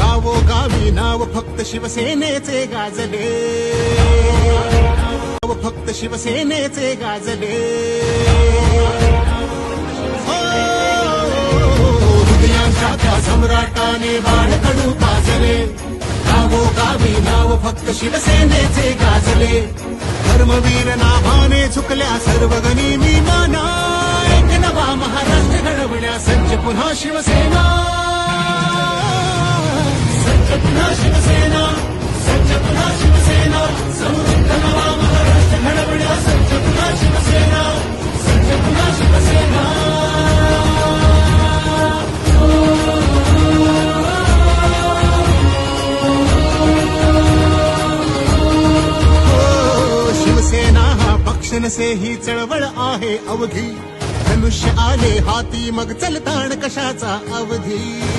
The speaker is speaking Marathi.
गावो गावी नाव फक्त शिवसेनेचे गाजले. नाव फक्त शिवसेनेचे गाजले. हो, हृदयांच्या त्या सम्राटाने बाळकडू पाजले. गावो गावी नाव फक्त शिवसेनेचे गाजले. धर्मवीर नाभाने झुकल्या सर्व मी माना एक नवा महाराष्ट्र घडवण्या सज्ज पुन्हा शिवसेना. शिक्षण से ही चळवळ आहे अवघी धनुष्य आले हाती मग चलताण कशाचा अवधी?